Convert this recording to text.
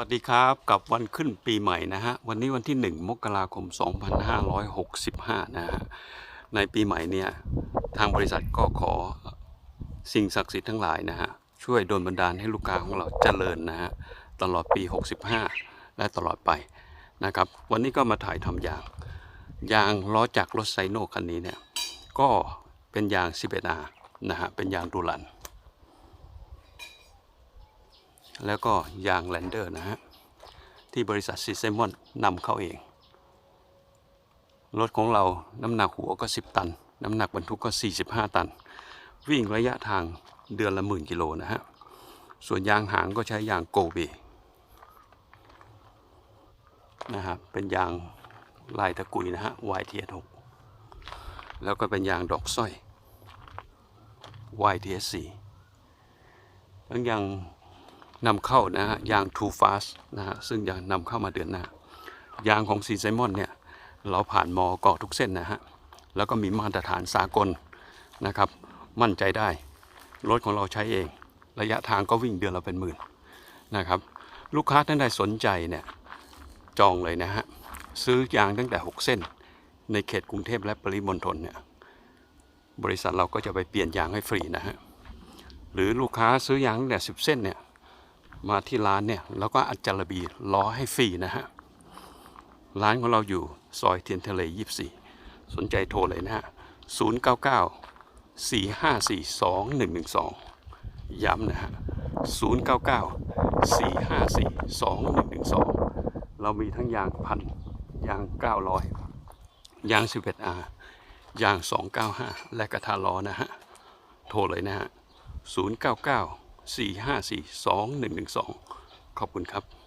สวัสดีครับกับวันขึ้นปีใหม่นะฮะวันนี้วันที่ 1 มกราคม 2565 นะฮะในปีใหม่เนี่ยทางบริษัทก็ขอสิ่งศักดิ์สิทธิ์ทั้งหลายนะฮะช่วยดลบันดาลให้ลูกค้าของเราเจริญนะฮะตลอดปี 65 และตลอดไปนะครับวันนี้ก็มาถ่ายทำยาง ยางล้อจักรรถไซโนคันนี้เนี่ยก็เป็นยาง 11R นะฮะเป็นยางดูลัน แล้วก็ยางแลนเดอร์นะฮะ ที่บริษัทซีเซมอนนำเข้าเอง รถของเราน้ำหนักหัวก็ 10 ตัน น้ำหนักบรรทุกก็ 45 ตัน วิ่งระยะทางเดือนละหมื่นกิโลนะฮะ ส่วนยางหางก็ใช้ยางโกเบนะฮะเป็นยางลายตะกุยนะฮะ YTS6 แล้วก็เป็นยางดอกสร้อย YTS4 ทั้งยาง นำเข้านะฮะยาง Too Fast นะฮะซึ่งจะนำเข้ามาเดือนหน้ายางของซีไซมอนเนี่ยเราผ่านมอกอทุกเส้นนะฮะแล้วก็มีมาตรฐานสากลนะครับมั่นใจได้ รถของเราใช้เอง ระยะทางก็วิ่งเดือนละเป็นหมื่นนะครับลูกค้าท่านใดสนใจเนี่ยจองเลยนะฮะซื้อยางตั้งแต่ 6 เส้น ในเขตกรุงเทพและปริมณฑลเนี่ยบริษัทเราก็จะไปเปลี่ยนยางให้ฟรีนะฮะหรือลูกค้าซื้อยางตั้งแต่ 10 เส้นเนี่ย มาที่ร้านเนี่ยแล้วก็อัดจารบีล้อให้ฟรีนะฮะ ร้านของเราอยู่ซอยเทียนทะเล 24 สนใจโทรเลยนะฮะ 099 454 2112 ย้ำนะฮะ 099 454 2112 เรามีทั้งยางพันยาง 900 ยาง 11R ยาง 295 และกระทะล้อนะฮะ โทรเลยนะฮะ 099 454 2112 ขอบคุณครับ